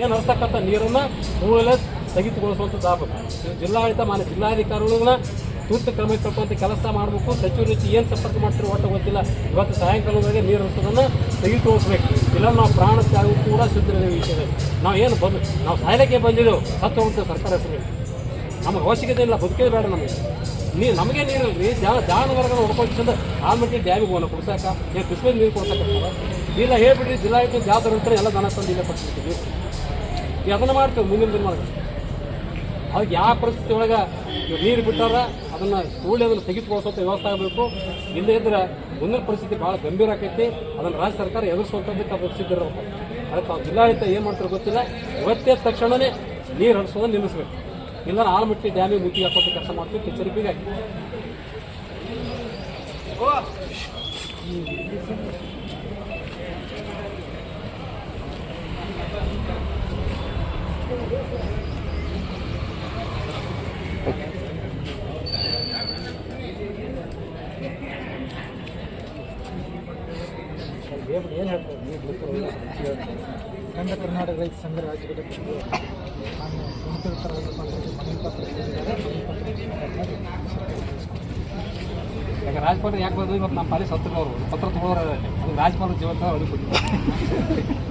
ಏನು ಹರಿಸ್ತಕ್ಕಂಥ ನೀರನ್ನು ಕೂಡಲೇ ಸ್ಥಗಿತಗೊಳಿಸುವಂಥದ್ದು ಆಗಬೇಕು. ಜಿಲ್ಲಾಡಳಿತ, ಮಾನ್ಯ ಜಿಲ್ಲಾಧಿಕಾರಿಗಳನ್ನ ತುರ್ತು ಕ್ರಮ ತಕ್ಕಂಥ ಕೆಲಸ ಮಾಡಬೇಕು. ಸಚಿವರು ಏನು ಸಂಪರ್ಕ ಮಾಡ್ತಿರೋ ಒಟ್ಟು ಗೊತ್ತಿಲ್ಲ. ಇವತ್ತು ಸಾಯಂಕಾಲದವರೆಗೆ ನೀರು ಹರಿಸೋದನ್ನು ಸ್ಥಗಿತಗೊಳಿಸ್ಬೇಕು ಇಲ್ಲ, ನಾವು ಪ್ರಾಣ ತ್ಯಾಗ ಕೂಡ ಸಿದ್ಧರಿದ್ದೇವೆ ವಿಷಯ ನಾವು ಏನು ಬಂದು ನಾವು ಸಾಯಲಿಕ್ಕೆ ಬಂದಿದ್ದೆವು ಸತ್ತು ಹೋಗ್ತೇವೆ ಸರ್ಕಾರ ಹೆಸರು ನಮಗೆ ಅವಶ್ಯಕತೆ ಇಲ್ಲ, ಬದುಕೇ ಬೇಡ ನಮಗೆ. ನೀರು ನಮಗೆ ನೀರು ರೀ ಜಾ ಜಾನುವಾರುಗಳನ್ನ ಹೊಡ್ಕೊಂಡು ಆಲ್ಮಟ್ಟಿ ಡ್ಯಾಮಿಗೆ ಹೋಗೋಣ ಕೊಡ್ಸಾಕ ಏನು ಬಿಸಿಲು ನೀರು ಕೊಡ್ಸಕ್ಕೆ ಇಲ್ಲ ಹೇಳ್ಬಿಟ್ಟು ಜಿಲ್ಲಾಡಳಿತ ಜಾತ್ರೆ ಎಲ್ಲ ದನ ತಂದು ಇಲ್ಲೇ ಕೊಡ್ತಿರ್ತೀವಿ ಈಗ ಅದನ್ನು ಮಾಡ್ತೇವೆ ಮುಂದಿನ ದಿನಮಾನ ಅದಕ್ಕೆ ಯಾವ ಪರಿಸ್ಥಿತಿ ಒಳಗೆ ನೀರು ಬಿಟ್ಟಾರ, ಅದನ್ನು ಕೂಡಲೇ ಅದನ್ನು ಸ್ಥಗಿತಗೊಳಿಸುವಂಥ ವ್ಯವಸ್ಥೆ ಆಗಬೇಕು. ಇಲ್ಲದೇ ಇದ್ರೆ ಮುಂದಿನ ಪರಿಸ್ಥಿತಿ ಭಾಳ ಗಂಭೀರ ಆಕೈತಿ. ಅದನ್ನು ರಾಜ್ಯ ಸರ್ಕಾರ ಎದುರಿಸುವಂಥದ್ದಕ್ಕೆ ಅದು ಸಿದ್ಧರಬೇಕು ಅದಕ್ಕೆ ನಾವು ಜಿಲ್ಲಾಡಳಿತ ಏನು ಮಾಡ್ತಾರೆ ಗೊತ್ತಿಲ್ಲ. ಇವತ್ತೇ ತಕ್ಷಣವೇ ನೀರು ಹರಿಸೋದನ್ನು ನಿಲ್ಲಿಸ್ಬೇಕು. ಇಲ್ಲ ಆಲಮಟ್ಟಿ ಡ್ಯಾಮಿಗೆ ಮುತ್ತಿಗೆ ಹಾಕೋದು ಕೆಲಸ ಮಾಡ್ತೀವಿ, ಎಚ್ಚರಿಕೆಗೆ ಹಾಕಿ. ಏನು ಹೇಳ್ತಾರೆ ಅಖಂಡ ಕರ್ನಾಟಕ ರೈತ ಸಂಘ ರಾಜ್ಯದ ನಾನು ಪತ್ರ ಯಾಕೆ ರಾಜ್ಪಾಲ ಯಾಕೆ ಬಂದು ಇವತ್ತು ನಮ್ಮ ಪಾಲಿ ಹತ್ತಿರ ಅವರು ಪತ್ರ ತಗೊಳ್ಳೋರು ರಾಜ್ಪಾಲ್ ಜೀವಂತ ಅವ್ರಿಗೆ ಕೊಟ್ಟಿದ್ದಾರೆ.